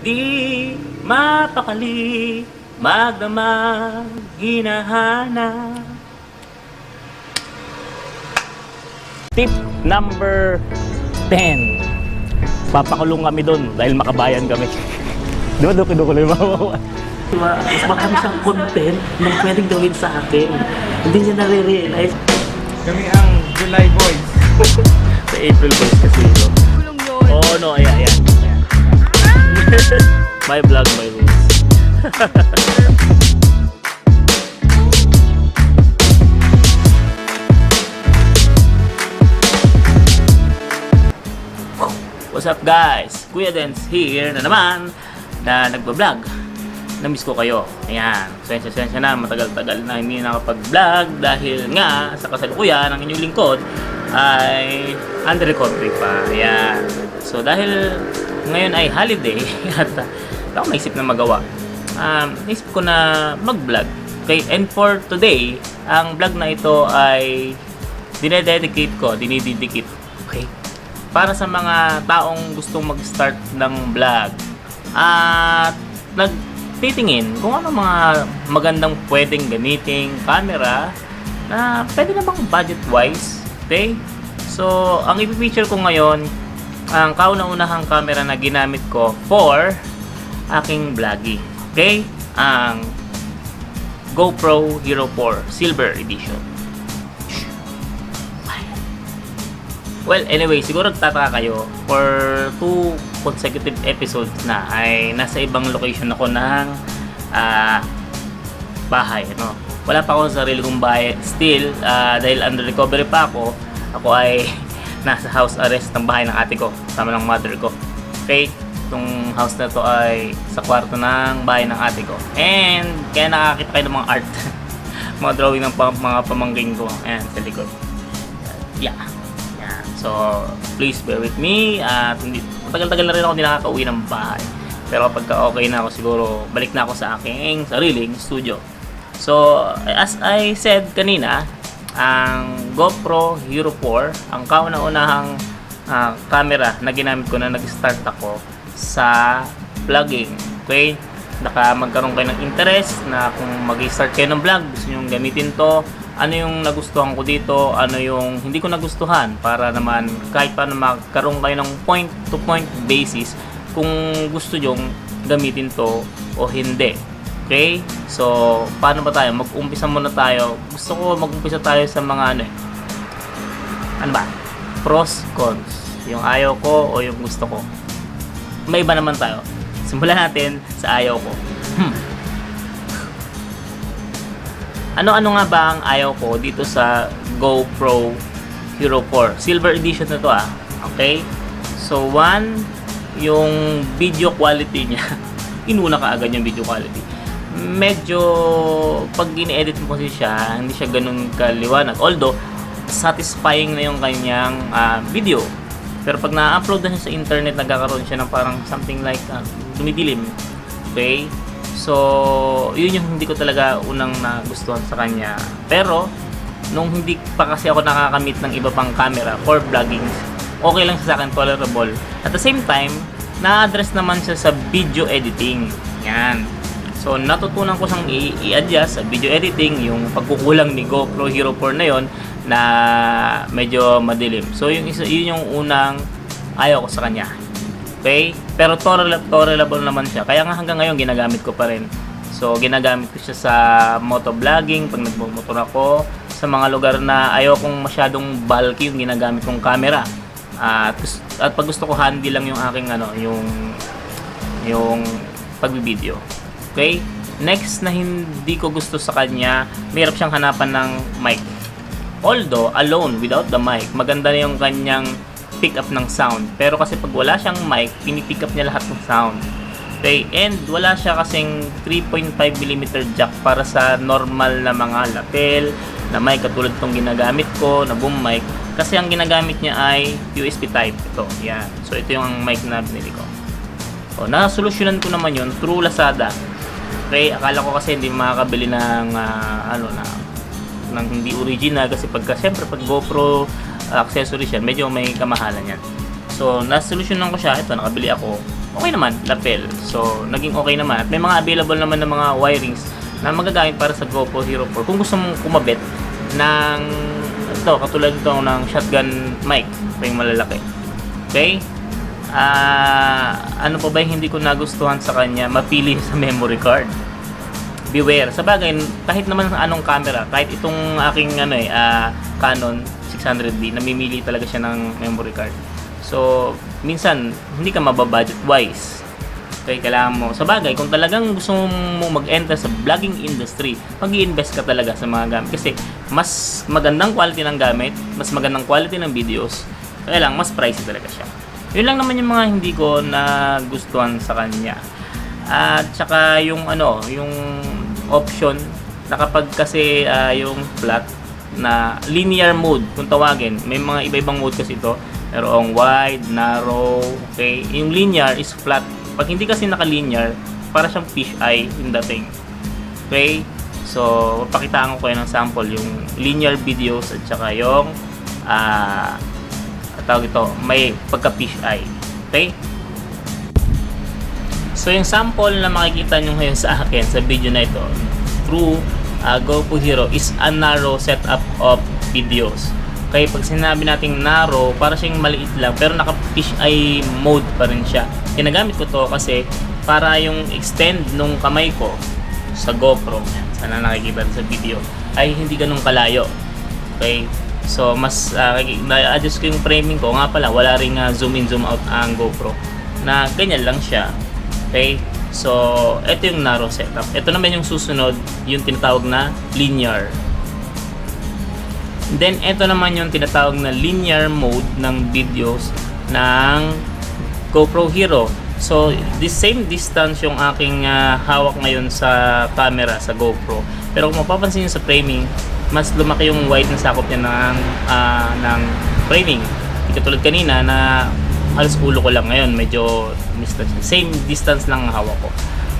Di mapakali Magdamag Hinahana Tip number 10 Papakulong kami doon dahil makabayan kami Di ba duki duki yung mga Diba? Mas marami siyang content na pwedeng gawin sa akin. Hindi niya nare-realize. Kami ang July Boys. Sa April Boys kasi ito Kulong yun. Oo, no, ayan, ayan. my vlog, my rules. What's up guys? Kuya Dance here na naman na nagbablog. Namiss ko kayo. Ayan. Sensya-sensya na. Matagal-tagal na hindi nakapag-vlog dahil nga sa kasalukuyan ng inyong lingkod ay under recovery pa. Ayan. So dahil ngayon ay holiday at uh, ako naisip na magawa. Um, naisip ko na mag-vlog. Okay, and for today, ang vlog na ito ay dinededicate ko, dinididikit. Okay? Para sa mga taong gustong mag-start ng vlog. At nagtitingin kung ano mga magandang pwedeng gamiting camera na pwede na bang budget-wise. Okay? So, ang ipipicture ko ngayon, ang kauna-unahang camera na ginamit ko for aking vlogging. Okay? Ang GoPro Hero 4 Silver Edition. Well, anyway, siguro nagtataka kayo for two consecutive episodes na ay nasa ibang location ako ng ah, bahay. No? Wala pa ako sa sarili kong bahay. Still, ah, dahil under recovery pa ako, ako ay nasa house arrest ng bahay ng ate ko, kasama ng mother ko. Okay? Itong house na to ay sa kwarto ng bahay ng ate ko. And, kaya nakakita kayo ng mga art. mga drawing ng pa- mga pamangking ko. Ayan, sa likod. Yeah. Yan. So, please bear with me. At hindi, matagal-tagal na rin ako hindi ng bahay. Pero kapag okay na ako, siguro balik na ako sa aking sariling studio. So, as I said kanina, ang GoPro Hero 4, ang kauna-unahang ah, camera na ginamit ko na nag-start ako sa vlogging. Okay? Naka magkaroon kayo ng interest na kung mag-start kayo ng vlog, gusto nyo gamitin to, ano yung nagustuhan ko dito, ano yung hindi ko nagustuhan para naman kahit paano magkaroon kayo ng point to point basis kung gusto nyo gamitin to o hindi. Okay? So, paano ba tayo? Mag-umpisa muna tayo. Gusto ko mag-umpisa tayo sa mga ano eh. Ano ba? Pros, cons. Yung ayaw ko o yung gusto ko. May iba naman tayo. Simulan natin sa ayaw ko. Hmm. Ano-ano nga ba ang ayaw ko dito sa GoPro Hero 4? Silver edition na to ah. Okay? So, one, yung video quality niya. Inuna ka agad yung video quality. Medyo, pag gini-edit mo kasi siya, hindi siya ganun kaliwanag. Although, satisfying na yung kanyang ah, video. Pero pag na-upload na siya sa internet, nagkakaroon siya ng parang something like uh, dumidilim. Okay? So, yun yung hindi ko talaga unang nagustuhan sa kanya. Pero, nung hindi pa kasi ako nakakamit ng iba pang camera for vlogging, okay lang siya sa akin, tolerable. At the same time, na-address naman siya sa video editing. Yan. So, natutunan ko siyang i- i-adjust sa video editing, yung pagkukulang ni GoPro Hero 4 na yon na medyo madilim. So, yung isa, yun yung unang ayaw ko sa kanya. Okay? Pero tolerable, naman siya. Kaya nga hanggang ngayon ginagamit ko pa rin. So, ginagamit ko siya sa motovlogging, pag nagmumotor ako, sa mga lugar na ayaw kong masyadong bulky yung ginagamit kong camera. At, at pag gusto ko handy lang yung aking ano, yung yung pagbibideo. Okay? Next na hindi ko gusto sa kanya, mayroon siyang hanapan ng mic. Although, alone, without the mic, maganda na yung kanyang pick up ng sound. Pero kasi pag wala siyang mic, pinipick up niya lahat ng sound. Okay, and wala siya kasing 3.5mm jack para sa normal na mga lapel na mic katulad tong ginagamit ko na boom mic kasi ang ginagamit niya ay USB type ito yan so ito yung mic na binili ko o nasolusyonan ko naman yun through Lazada okay akala ko kasi hindi makakabili ng ah, ano na ng hindi original kasi pagka syempre pag GoPro uh, accessories yan medyo may kamahalan yan so nasolusyonan ko siya ito nakabili ako okay naman, lapel. So, naging okay naman. At may mga available naman ng mga wirings na magagamit para sa GoPro Hero 4. Kung gusto mong kumabit ng ito, katulad ito ng shotgun mic, ito yung malalaki. Okay? Ah, ano pa ba yung hindi ko nagustuhan sa kanya? Mapili sa memory card. Beware. Sa bagay, kahit naman anong camera, kahit itong aking ano eh, ah, Canon 600D, namimili talaga siya ng memory card. So, minsan, hindi ka mababudget wise. Okay, kailangan mo. Sa bagay, kung talagang gusto mo mag-enter sa vlogging industry, mag invest ka talaga sa mga gamit. Kasi, mas magandang quality ng gamit, mas magandang quality ng videos, kaya lang, mas pricey talaga siya. Yun lang naman yung mga hindi ko nagustuhan sa kanya. At saka yung ano, yung option na kapag kasi ah, yung flat na linear mode kung tawagin, may mga iba-ibang mode kasi ito. Merong wide, narrow, okay? Yung linear is flat. Pag hindi kasi naka-linear, para siyang fish eye yung dating. Okay? So, pakitaan ko kayo ng sample yung linear videos at saka yung ah tawag ito, may pagka fish eye. Okay? So yung sample na makikita nyo ngayon sa akin sa video na ito through uh, GoPro Hero is a narrow setup of videos. Okay, pag sinabi nating narrow, para siyang maliit lang pero naka fish eye mode pa rin siya. Ginagamit ko to kasi para yung extend nung kamay ko sa GoPro, sana nakikita sa video, ay hindi ganun kalayo. Okay? So, mas uh, na-adjust ko yung framing ko. Nga pala, wala ring uh, zoom in, zoom out ang GoPro. Na ganyan lang siya. Okay? So, ito yung narrow setup. Ito naman yung susunod, yung tinatawag na linear. Then, ito naman yung tinatawag na linear mode ng videos ng GoPro Hero. So, the same distance yung aking ah, hawak ngayon sa camera, sa GoPro. Pero kung mapapansin nyo sa framing, mas lumaki yung wide na sakop niya ng, ah, ng framing. Hindi katulad kanina na halos ulo ko lang ngayon, medyo distance. Same distance lang ang hawak ko.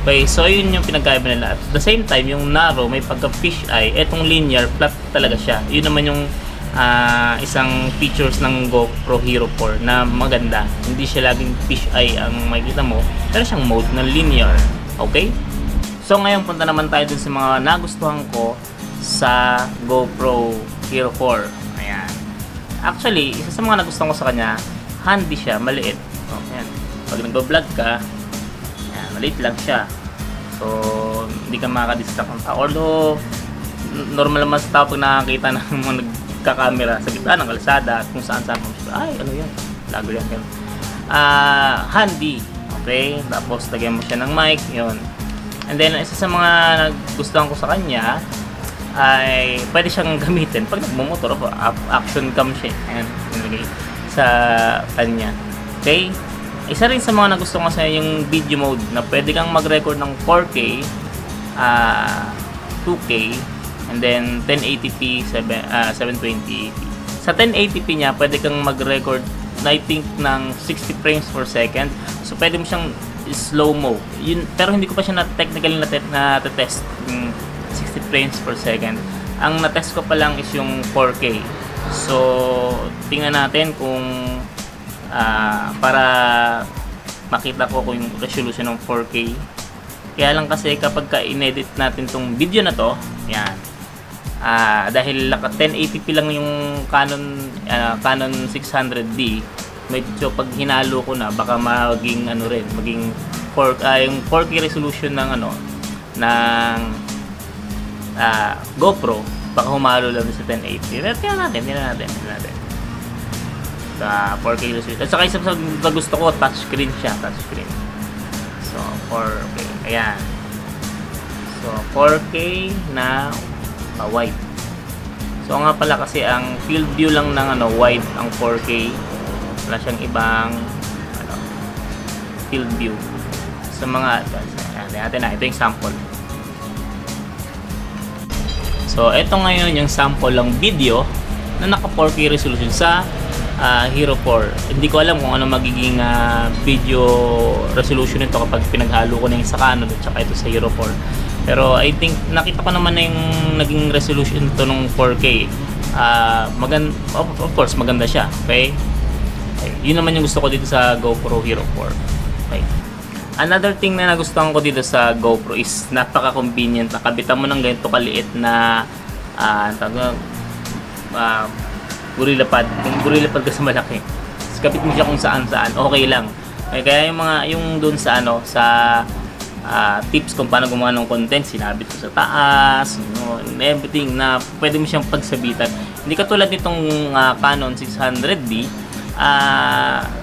Okay, so yun yung pinagkaiba nila. At the same time, yung narrow, may pagka fish eye, etong linear, flat talaga siya. Yun naman yung ah, isang features ng GoPro Hero 4 na maganda. Hindi siya laging fish eye ang makikita mo, pero siyang mode na linear. Okay? So ngayon punta naman tayo dun sa mga nagustuhan ko sa GoPro Hero 4. Ayan. Actually, isa sa mga nagustuhan ko sa kanya, handy siya, maliit. Oh, ayan. Pag nag-vlog ka, ayan, maliit lang siya. So, hindi ka makaka-distract ng tao. Although, normal naman sa tao pag nakakita ng mga nagkakamera sa gitna ng kalsada at kung saan saan mo ay, ano yan? Lago yan. yan. Ah, handy. Okay? Tapos, lagyan mo siya ng mic. Yun. And then, isa sa mga nagustuhan ko sa kanya, ay pwede siyang gamitin pag nagmumotor ako. Action cam siya. Ayan, nilagay sa kanya. Okay? Isa rin sa mga nagustuhan ko sa yung video mode na pwede kang mag-record ng 4K, ah 2K, and then 1080p, 7, ah 720p. Sa 1080p niya, pwede kang mag-record I think ng 60 frames per second. So pwede mo siyang slow-mo. Yun, pero hindi ko pa siya na technically na, na test 60 frames per second. Ang na-test ko pa lang is yung 4K. So, tingnan natin kung ah, para makita ko kung yung resolution ng 4K. Kaya lang kasi kapag ka inedit natin tong video na to, yan. Ah, dahil naka 1080p lang yung Canon ah, Canon 600D, medyo pag hinalo ko na baka maging ano rin, maging 4 ah, yung 4K resolution ng ano ng ah, GoPro baka humalo lang sa 1080. Pero tingnan natin, tingnan natin, tingnan natin. Sa 4K resolution. At saka isa sa sa gusto ko, touchscreen siya, touchscreen. So, 4K. Ayan. So, 4K na uh, wide. So, nga pala kasi ang field view lang ng ano, wide ang 4K. Wala siyang ibang ano, field view. Sa mga advanced. Ayan, natin na. Ito yung sample. So, ito ngayon yung sample ng video na naka 4K resolution sa ah, Hero 4. Hindi ko alam kung ano magiging ah, video resolution nito kapag pinaghalo ko na yung sa Canon at saka ito sa Hero 4. Pero I think nakita ko naman na yung naging resolution nito ng 4K. Ah, magan of, of course maganda siya, okay? okay? Yun naman yung gusto ko dito sa GoPro Hero 4. Okay. Another thing na nagustuhan ko dito sa GoPro is napaka-convenient. Nakabitan mo ng ganito kaliit na ah tawag na, ah, gorilla pad. Yung gorilla pad kasi malaki. Tapos kapit mo siya kung saan saan. Okay lang. Eh, kaya yung mga yung doon sa ano sa ah, tips kung paano gumawa ng content, sinabit ko sa taas, you know, and everything na pwede mo siyang pagsabitan. Hindi katulad nitong ah, Canon 600D, ah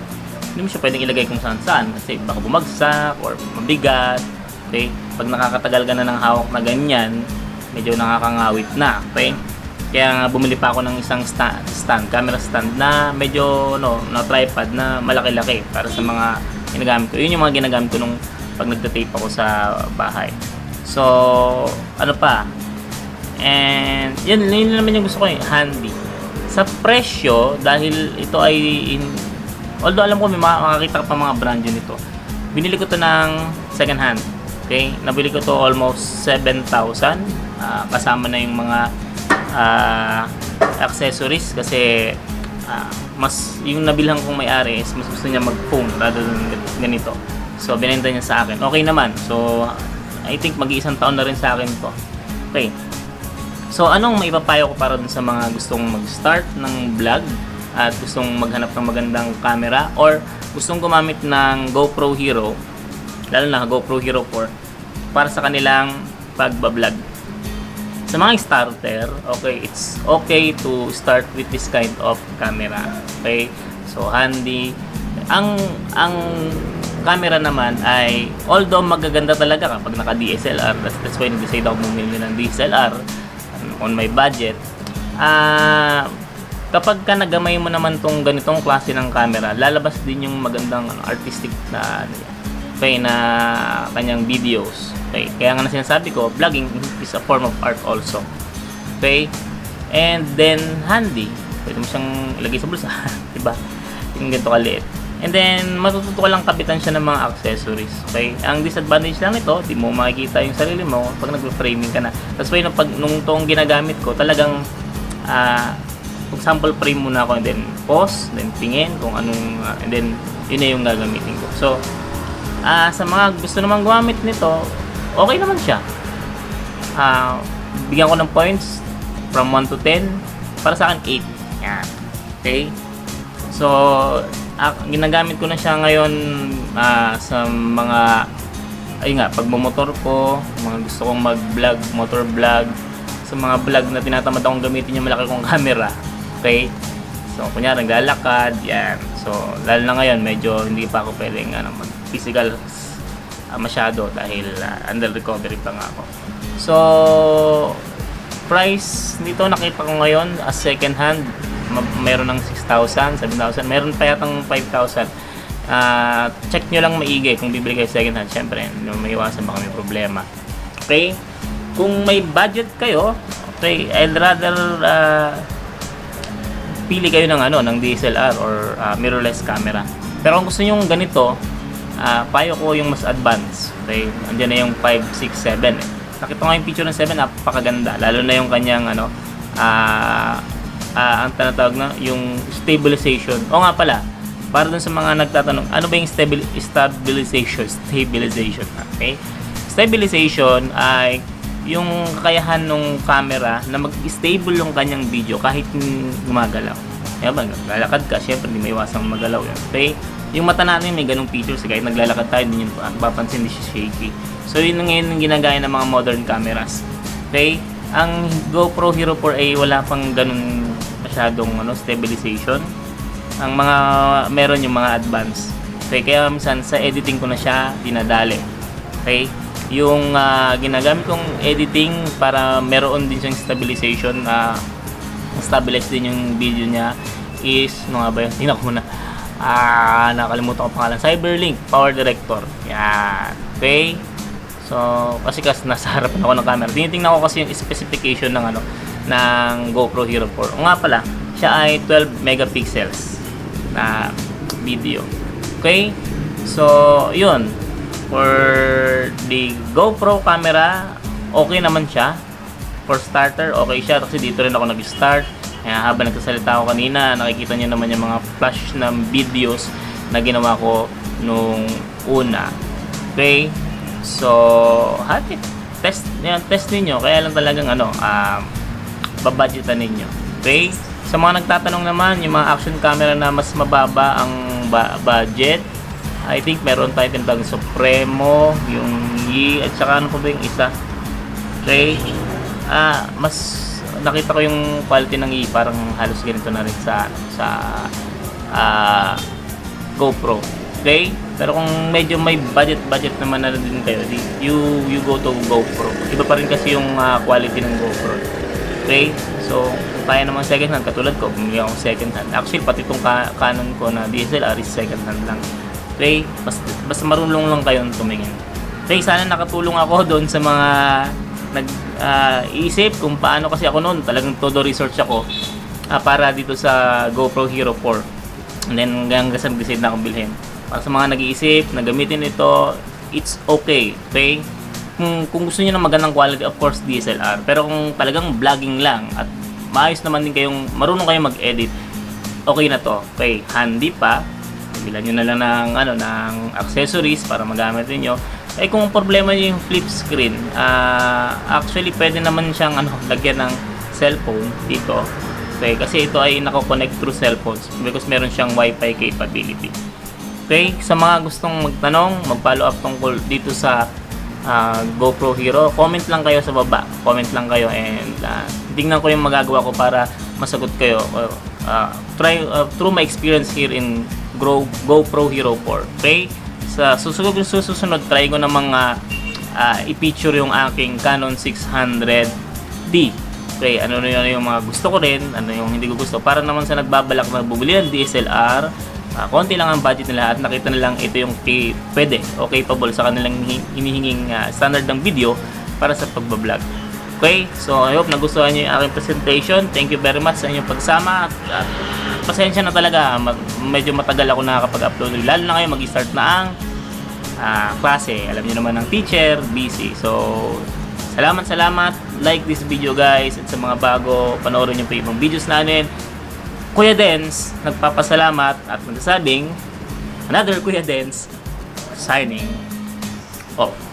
hindi mo siya pwedeng ilagay kung saan saan kasi baka bumagsak or mabigat. Okay? Pag nakakatagal ka na ng hawak na ganyan, medyo nakakangawit na. Okay? Kaya nga bumili pa ako ng isang sta- stand, camera stand na medyo no, na tripod na malaki-laki para sa mga ginagamit ko. Yun yung mga ginagamit ko nung pag nagta-tape ako sa bahay. So, ano pa? And yun, yun naman yung gusto ko eh, handy. Sa presyo, dahil ito ay in, although alam ko may makakita ka pa mga brand yun nito. Binili ko to ng second hand. Okay? Nabili ko to almost 7,000. ah, kasama na yung mga ah, accessories kasi ah, mas yung nabilhan kong may-ari is mas gusto niya mag-foam rather than ganito. So binenta niya sa akin. Okay naman. So I think mag-iisang taon na rin sa akin to. Okay. So, anong maipapayo ko para dun sa mga gustong mag-start ng vlog at gustong maghanap ng magandang camera or gustong gumamit ng GoPro Hero, lalo na GoPro Hero 4, para sa kanilang pagbablog. Sa mga starter, okay, it's okay to start with this kind of camera. Okay? So, handy. Ang ang camera naman ay although magaganda talaga kapag naka DSLR that's, that's why nag-decide ako bumili ng DSLR on my budget ah kapag ka nagamay mo naman tong ganitong klase ng camera lalabas din yung magandang ano, artistic na ano okay, na kanyang videos okay kaya nga na sinasabi ko vlogging is a form of art also okay and then handy pwede mo siyang ilagay sa bulsa diba yung ganito kaliit And then, matututo ka lang kapitan siya ng mga accessories. Okay? Ang disadvantage lang nito, di mo makikita yung sarili mo pag nag-framing ka na. That's why, nung, pag, nung tong ginagamit ko, talagang, ah, uh, sample frame muna ako, and then pause, then tingin kung anong, ah, and then, yun na yung gagamitin ko. So, ah sa mga gusto namang gumamit nito, okay naman siya. Ah, bigyan ko ng points from 1 to 10. Para sa akin, 8. Yan. Okay? So, ah, ginagamit ko na siya ngayon ah, sa mga ayun nga, pagmamotor ko, mga gusto kong mag-vlog, motor vlog, sa mga vlog na tinatamad akong gamitin yung malaki kong camera. Okay? So, kunyari, naglalakad, yan. So, lalo na ngayon, medyo hindi pa ako pwedeng ano, mag-physical ah, masyado dahil ah, under recovery pa nga ako. So, price nito nakita ko ngayon as second hand mayroon ng 6,000, 7,000, meron pa yatang 5,000. Ah, check nyo lang maigi kung bibili kayo second hand. Siyempre, mo maiwasan baka may problema. Okay? Kung may budget kayo, okay, I'd rather ah, pili kayo ng ano, ng DSLR or ah, mirrorless camera. Pero kung gusto niyo ganito, ah, payo ko yung mas advanced. Okay? Andiyan na yung 5, 6, 7. Eh. Nakita ko yung picture ng 7, napakaganda. Lalo na yung kanyang ano, ah, ah, ang tinatawag na yung stabilization. O nga pala, para dun sa mga nagtatanong, ano ba yung stabil- stabilization? Stabilization. Okay? Stabilization ay yung kakayahan ng camera na mag-stable yung kanyang video kahit gumagalaw. Kaya ba, naglalakad ka, syempre hindi may iwasang magalaw yan. Okay? Yung mata natin may ganung features, kahit naglalakad tayo, hindi nyo papansin, hindi siya shaky. So yun ngayon ang ginagaya ng mga modern cameras. Okay? Ang GoPro Hero 4A wala pang ganun masyadong ano, stabilization. Ang mga meron yung mga advanced. Okay, kaya minsan sa editing ko na siya dinadali. Okay? Yung ah, ginagamit kong editing para meron din siyang stabilization na stabilize din yung video niya is ano nga ba yun? Ko muna. Ah, nakalimutan ko pangalan. Cyberlink Power Director. Yan. Okay? So, kasi kasi nasa harapan ako ng camera. Tinitingnan ko kasi yung specification ng ano ng GoPro Hero 4. O nga pala, siya ay 12 megapixels na video. Okay? So, yun. For the GoPro camera, okay naman siya. For starter, okay siya kasi dito rin ako nag-start. Kaya habang nagsasalita ako kanina, nakikita niyo naman yung mga flash ng videos na ginawa ko nung una. Okay? So, hati. Test, yan, test ninyo. Kaya lang talagang ano, um, babudgetan ninyo. Okay? Sa mga nagtatanong naman, yung mga action camera na mas mababa ang ba- budget, I think meron tayo tinatawag Supremo, yung Yi, at saka ano pa ba yung isa? Okay? Ah, mas nakita ko yung quality ng Yi, parang halos ganito na rin sa sa ah, GoPro. Okay? Pero kung medyo may budget-budget naman na din kayo, you you go to GoPro. Iba pa rin kasi yung ah, quality ng GoPro. Okay? So, kaya naman second hand, katulad ko, bumili ako ng second hand. Actually, pati itong Canon ko na DSLR is second hand lang. Okay? Basta, basta marunong lang kayong tumingin. Okay, sana nakatulong ako doon sa mga nag-iisip kung paano kasi ako noon, talagang todo research ako ah, para dito sa GoPro Hero 4. And then hanggang sa nag-decide na akong bilhin. Para sa mga nag-iisip na gamitin ito, it's okay. Okay? Kung, kung gusto niyo ng magandang quality, of course, DSLR. Pero kung talagang vlogging lang at maayos naman din kayong, marunong kayong mag-edit, okay na to. Okay, handy pa. Bilan nyo na lang ng, ano, ng accessories para magamit niyo. Eh kung problema niyo yung flip screen, ah, actually pwede naman siyang ano, lagyan ng cellphone dito. Okay, kasi ito ay nako-connect through cellphones because meron siyang Wi-Fi capability. Okay, sa mga gustong magtanong, mag-follow up tungkol dito sa ah, GoPro Hero, comment lang kayo sa baba. Comment lang kayo and uh, tingnan ko yung magagawa ko para masagot kayo. Uh, try uh, through my experience here in Gro- GoPro Hero 4. Okay? Sa susunod, susunod try ko na mga ah, i-picture yung aking Canon 600D. Okay, ano na yun yung mga gusto ko rin, ano yung hindi ko gusto. Para naman sa nagbabalak na bumili ng DSLR, ah, konti lang ang budget nila at nakita nilang ito yung kay, pwede o capable sa kanilang hi- hinihinging ah, standard ng video para sa pagbablog. Okay, so I hope nagustuhan niyo yung aking presentation. Thank you very much sa inyong pagsama. At, at pasensya na talaga, mag- medyo matagal ako nakakapag-upload. Lalo na kayo mag-start na ang ah, klase. Alam niyo naman ng teacher, busy. So, salamat, salamat. Like this video guys. At sa mga bago, panoorin niyo pa ibang videos namin. Kuya Dens, nagpapasalamat at nagsasabing, another Kuya Dens, signing off.